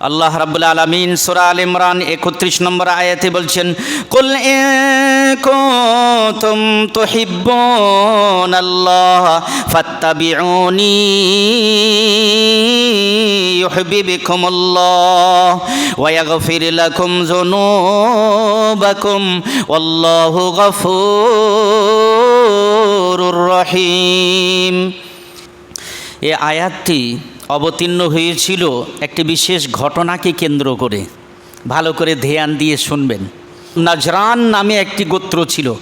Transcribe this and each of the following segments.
আল্লাহ রাব্বুল আলামিন সূরা আল ইমরান 31 নম্বর আয়াতে বলছেন, কুল ইন কুনতুম তুহিব্বুনাল্লাহ ফাত্তাবিউনি ইউহিব্বুকুমুল্লাহ ওয়া ইয়াগফির লাকুম যুনুবাকুম ওয়াল্লাহু গফুরুর রহিম। এ আয়াতটি অবতীর্ণ হয়েছিল একটি বিশেষ ঘটনাকে কেন্দ্র করে। ভালো করে ধ্যান দিয়ে শুনবেন। নাজরান নামে একটি গোত্র ছিল।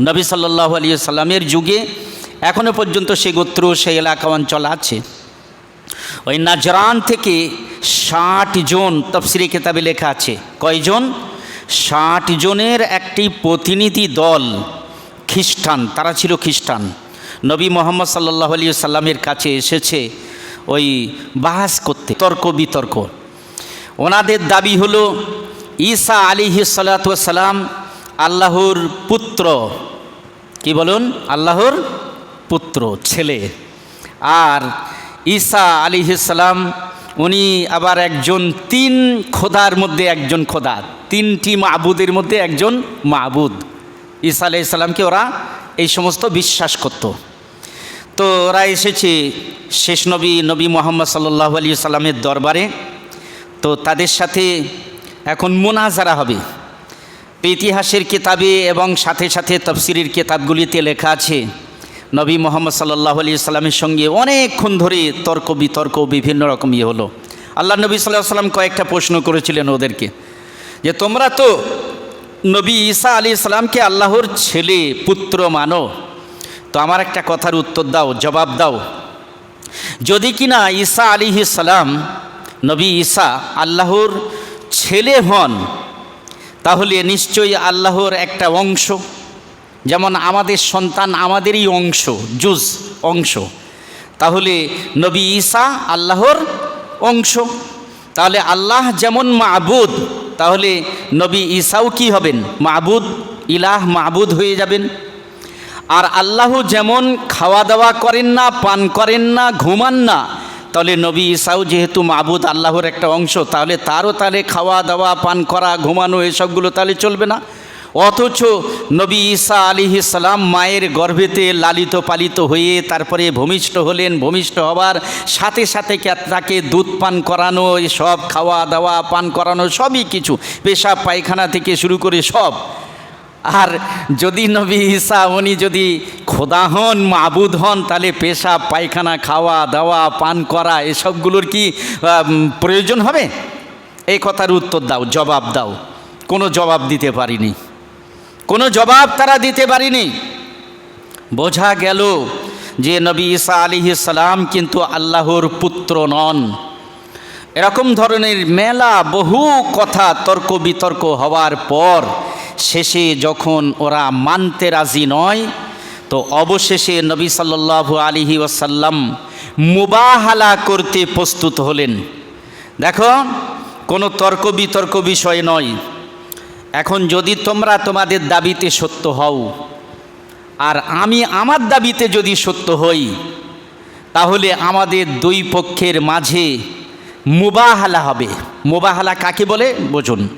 নবী সাল্লাহ আলী সাল্লামের যুগে এখনও পর্যন্ত সেই গোত্র, সেই এলাকা অঞ্চল আছে। ওই নাজরান থেকে ষাট জন তফসিরি কেতাবে লেখা আছে। কয়জন? ষাট জনের একটি প্রতিনিধি দল খ্রিস্টান, তারা ছিল খ্রিস্টান। নবী মোহাম্মদ সাল্লাহ আলী সাল্লামের কাছে এসেছে ওই বাহাস করতে, তর্ক বিতর্ক। ওনাদের দাবি হলো, ঈসা আলিহি সালাতাম আল্লাহর পুত্র। কি বলুন? আল্লাহর পুত্র, ছেলে। আর ঈসা আলিহিসাল্লাম উনি আবার একজন তিন খোদার মধ্যে একজন খোদা, তিনটি মাহবুদের মধ্যে একজন মাবুদ। ঈসা আলাইসাল্লামকে ওরা এই সমস্ত বিশ্বাস করত। তো ওরা এসেছে শেষ নবী নবী মোহাম্মদ সাল্লাহ আলী সাল্লামের দরবারে। তো তাদের সাথে এখন মোনাজারা হবে। ইতিহাসের কিতাবে এবং সাথে সাথে তফসিরের কিতাবগুলিতে লেখা আছে, নবী মোহাম্মদ সাল্লাহ আলী সাল্লামের সঙ্গে অনেকক্ষণ ধরে তর্ক বিতর্ক বিভিন্ন রকম ইয়ে হলো। আল্লাহ নবী সাল্লাহ সাল্লাম কয়েকটা প্রশ্ন করেছিলেন ওদেরকে, যে তোমরা তো নবী ঈসা আলী সাল্লামকে আল্লাহর ছেলে, পুত্র মানো আমার একটা কথার উত্তর দাও, জবাব দাও। যদি কিনা ঈসা আলী সালাম, নবী ঈসা আল্লাহর ছেলে হন, তাহলে নিশ্চয়ই আল্লাহর একটা অংশ, যেমন আমাদের সন্তান আমাদেরই অংশ, জুজ অংশ। তাহলে নবী ঈসা আল্লাহর অংশ। তাহলে আল্লাহ যেমন মাবুদ, তাহলে নবী ঈসাও কি হবেন? মাবুদ, ইলাহ মাবুদ হয়ে যাবেন। আর আল্লাহ যেমন খাওয়া দাওয়া করেন না, পান করেন না, ঘুমান না, তাহলে নবী ঈসাও যেহেতু মাবুদ আল্লাহর একটা অংশ, তাহলে তারও তাহলে খাওয়া দাওয়া, পান করা, ঘুমানো এসবগুলো তাহলে চলবে না। অথচ নবী ঈসা আলী ইসলাম মায়ের গর্ভেতে লালিত পালিত হয়ে তারপরে ভূমিষ্ঠ হলেন, ভূমিষ্ঠ হবার সাথে সাথে তাকে দুধ পান করানো সব খাওয়া দাওয়া, পান করানো, সবই কিছু। পেশাব, পায়খানা থেকে শুরু করে সব। আর যদি নবী ঈসা, উনি যদি খোদা হন, মাবুদ হন, তাহলে পেশাব পায়খানা, খাওয়া, দাওয়া, পান করা, এসবগুলোর কি প্রয়োজন হবে? এই কথার উত্তর দাও, জবাব দাও। কোনো জবাব দিতে পারিনি। কোনো জবাব তারা দিতে পারিনি। বোঝা গেল যে নবী ঈসা আলী সালাম কিন্তু আল্লাহর পুত্র নন। এরকম ধরনের মেলা বহু কথা তর্ক বিতর্ক হওয়ার পর শেষে যখন ওরা মানতে রাজি নয়, তো অবশেষে নবী সাল্লাল্লাহু আলিহি ওয়াসাল্লাম মুবাহালা করতে প্রস্তুত হলেন। দেখো, কোনো তর্ক বিতর্ক বিষয় নয়। এখন যদি তোমরা তোমাদের দাবিতে সত্য হও, আর আমি আমার দাবিতে যদি সত্য হই, তাহলে আমাদের দুই পক্ষের মাঝে মুবাহালা হবে। মুবাহালা কাকে বলে? বোঝুন।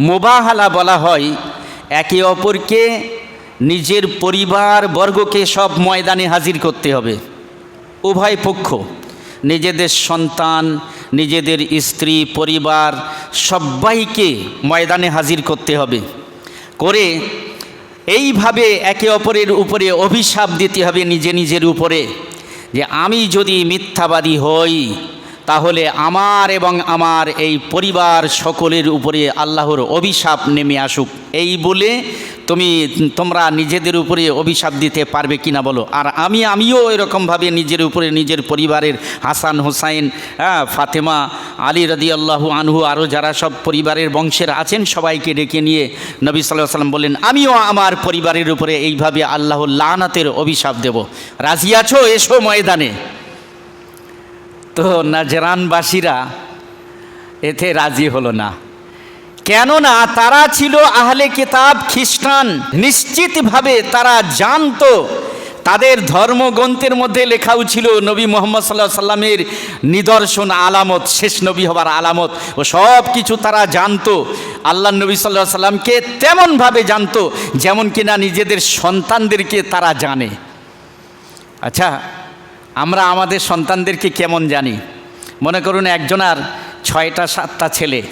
মুবাহালা বলা হয় একে অপরকে নিজের পরিবার বর্গকে সব ময়দানে হাজির করতে হবে। উভয় পক্ষ, নিজেদের সন্তান, নিজেদের স্ত্রী, পরিবার, সবাইকে ময়দানে হাজির করতে হবে। করে এইভাবে একে অপরের উপরে অভিশাপ দিতে হবে নিজে নিজের উপরে, যে আমি যদি মিথ্যাবাদী হই তাহলে আমার এবং আমার এই পরিবার সকলের উপরে আল্লাহর অভিশাপ নেমে আসুক। এই বলে তুমি, তোমরা নিজেদের উপরে অভিশাপ দিতে পারবে কি না বলো? আর আমি, আমিও এরকমভাবে নিজের উপরে নিজের পরিবারের হাসান হোসাইন হ্যাঁ ফাতেমা আলী রদি আল্লাহু আনহু, আরও যারা সব পরিবারের বংশের আছেন, সবাইকে ডেকে নিয়ে নবী সাল্লাহ সাল্লাম বললেন, আমিও আমার পরিবারের উপরে এইভাবে আল্লাহ লানাতের অভিশাপ দেব। রাজি আছো? এসো ময়দানে। তো নাজরানবাসীরা, এতে রাজি হলো না। কেননা তারা ছিল আহলে কিতাব খ্রিস্টান, নিশ্চিতভাবে তারা জানত, তাদের ধর্মগ্রন্থের মধ্যে লেখাও ছিল নবী মোহাম্মদ সাল্লাহ সাল্লামের নিদর্শন আলামত, শেষ নবী হবার আলামত, ও সব কিছু তারা জানতো। আল্লাহ নবী সাল্লাহ সাল্লামকে তেমনভাবে জানতো, যেমন কিনা নিজেদের সন্তানদেরকে তারা জানে। আচ্ছা আমরা আমাদের সন্তানদেরকে কেমন জানি? মনে করুন একজনার ছয়টা, সাতটা ছেলে।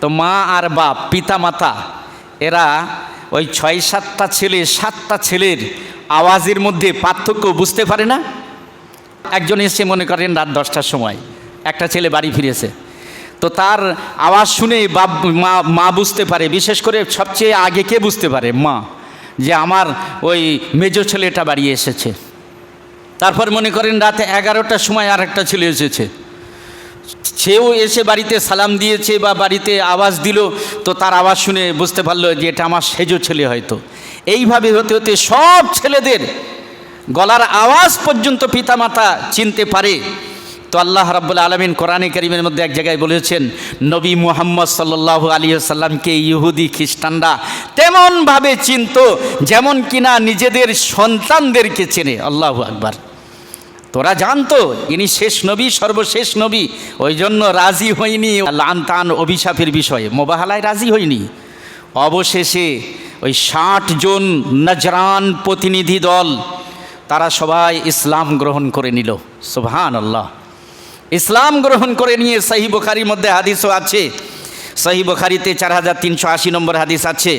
তো মা আর বাপ, পিতা, মাতা, এরা ওই ছয়, সাতটা ছেলে, সাতটা ছেলের আওয়াজের মধ্যে পার্থক্য বুঝতে পারে না? একজন এসে মনে করেন রাত দশটার সময়, একটা ছেলে বাড়ি ফিরেছে। তো তার আওয়াজ শুনে বাপ, মা মা বুঝতে পারে, বিশেষ করে সবচেয়ে আগে কে বুঝতে পারে? মা, যে আমার ওই মেজো ছেলেটা বাড়ি এসেছে। তারপর মনে করেন রাতে এগারোটার সময় আর একটা ছেলে এসেছে। সেও এসে বাড়িতে সালাম দিয়েছে বা বাড়িতে আওয়াজ দিল, তো তার আওয়াজ শুনে বুঝতে পারল যে এটা আমার সেজো ছেলে হয়তো। এইভাবে হতে হতে সব ছেলেদের গলার আওয়াজ পর্যন্ত পিতামাতা চিনতে পারে। তো আল্লাহ রাব্বুল আলমিন কোরআনে করিমের মধ্যে এক জায়গায় বলেছেন, নবী মুহাম্মদ সাল্লাহ আলী সাল্লামকে ইহুদি খ্রিস্টানরা তেমনভাবে চিনত, যেমন কিনা নিজেদের সন্তানদেরকে চেনে। আল্লাহ আকবার। তোরা জানতো, ইনি শেষ নবী, সর্বশেষ নবী। ওই জন্য রাজি হয়নি লান তান অভিশাপের বিষয়ে। মোবাহালায় রাজি হয়নি অবশেষে ওই ষাট জন নজরান প্রতিনিধি দল, তারা সবাই ইসলাম গ্রহণ করে নিল। সুবহান আল্লাহ ইসলাম গ্রহণ করে নিয়ে সহি বুখারির মধ্যে হাদিসও আছে। সহি বুখারিতে চার হাজার তিনশো আশি নম্বর হাদিস আছে,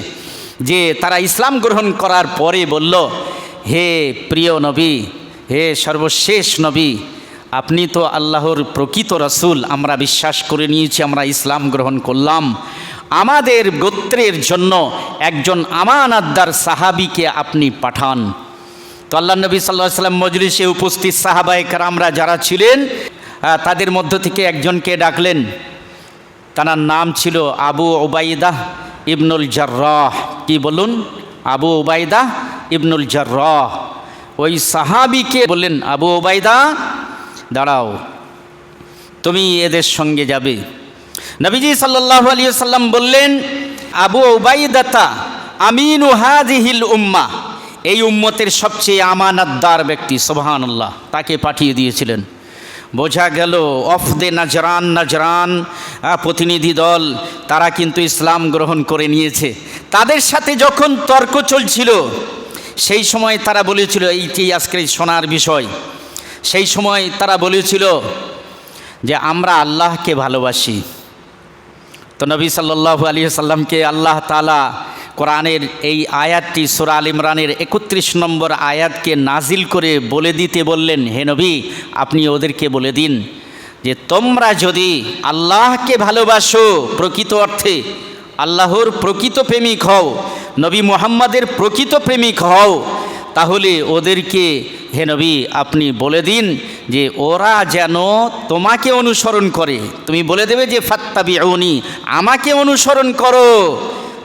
যে তারা ইসলাম গ্রহণ করার পরে বলল, হে প্রিয় নবী হে সর্বশেষ নবী, আপনি তো আল্লাহর প্রকৃত রসুল, আমরা বিশ্বাস করে নিয়েছি, আমরা ইসলাম গ্রহণ করলাম। আমাদের গোত্রের জন্য একজন আমানাদ্দার সাহাবিকে আপনি পাঠান। তো আল্লাহ নবী সাল্লাহ সাল্লাম মজলিসে উপস্থিত সাহাবায়ে আমরা যারা ছিলেন তাদের মধ্য থেকে একজনকে ডাকলেন। তার নাম ছিল আবু ওবাইদাহ ইবনুল জার্রাহ। কি বলুন? আবু ওবাইদা ইবনুল জার্রাহ। ওই সাহাবিকে বললেন আবু ওবাইদা দাঁড়াও তুমি এদের সঙ্গে যাবে। নবীজি সাল্লাল্লাহু আলাইহি সাল্লাম বললেন আবু ওবাইদাতা আমিনু হাজিহিল উম্মা। এই উম্মতের সবচেয়ে আমানাতদার ব্যক্তি সুবহানাল্লাহ তাকে পাঠিয়ে দিয়েছিলেন। বোঝা গেল অফদে নাজরান নাজরান আহ, প্রতিনিধি দল তারা কিন্তু ইসলাম গ্রহণ করে নিয়েছে। তাদের সাথে যখন তর্ক চলছিল সেই সময় তারা বলেছিল এইটি আজকের শোনার বিষয়। সেই সময় তারা বলেছিল যে, আমরা আল্লাহকে ভালোবাসি। তো নবী সাল্লাল্লাহু আলী সাল্লামকে আল্লাহ তালা কোরআনের এই আয়াতটি সুরা আল ইমরানের একত্রিশ নম্বর আয়াতকে নাজিল করে বলে দিতে বললেন, হে নবী, আপনি ওদেরকে বলে দিন যে, তোমরা যদি আল্লাহকে ভালোবাসো প্রকৃত অর্থে আল্লাহর প্রকৃত প্রেমিক হও, নবী মুহাম্মাদের প্রকৃত প্রেমিক হও, তাহলে ওদেরকে, হে নবী, আপনি বলে দিন যে ওরা যেন তোমাকে অনুসরণ করে। তুমি বলে দেবে যে ফাত্তাবি আমাকে অনুসরণ করো।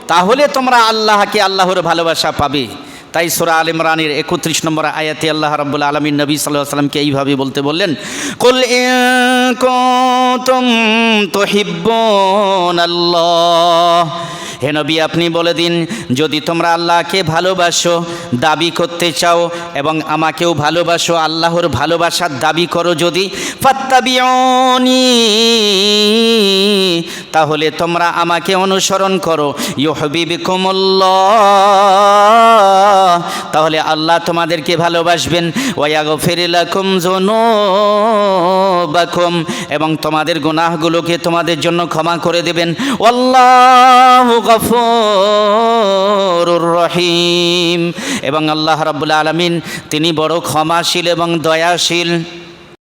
তাহলে তোমরা আল্লাহকে, আল্লাহর ভালোবাসা পাবে। তাই সোরা আল ইমরানের একত্রিশ নম্বর আয়াতে আল্লাহ রাব্বুল আলমিন নবী সাল্লাহ সাল্লামকে এইভাবে বলতে বললেন, কুল তোহিব্বন আল্লাহ। হে নবী, আপনি বলে দিন, যদি তোমরা আল্লাহকে ভালোবাসো, দাবি করতে চাও এবং আমাকেও ভালোবাসো, আল্লাহর ভালোবাসার দাবি করো যদি, ফাত্তাবিউনি, তাহলে তোমরা আমাকে অনুসরণ করো। ইউহবিবিকুমুল্লাহ। তাহলে আল্লাহ তোমাদেরকে ভালোবাসবেন। ওয়াগো ফেরিলাকুম জোনোবাকুম এবং তোমাদের গুনাহগুলোকে তোমাদের জন্য ক্ষমা করে দেবেন। আল্লাহ গফুরুর রহিম। এবং আল্লাহ রাব্বুল আলামিন, তিনি বড় ক্ষমাশীল এবং দয়াশীল।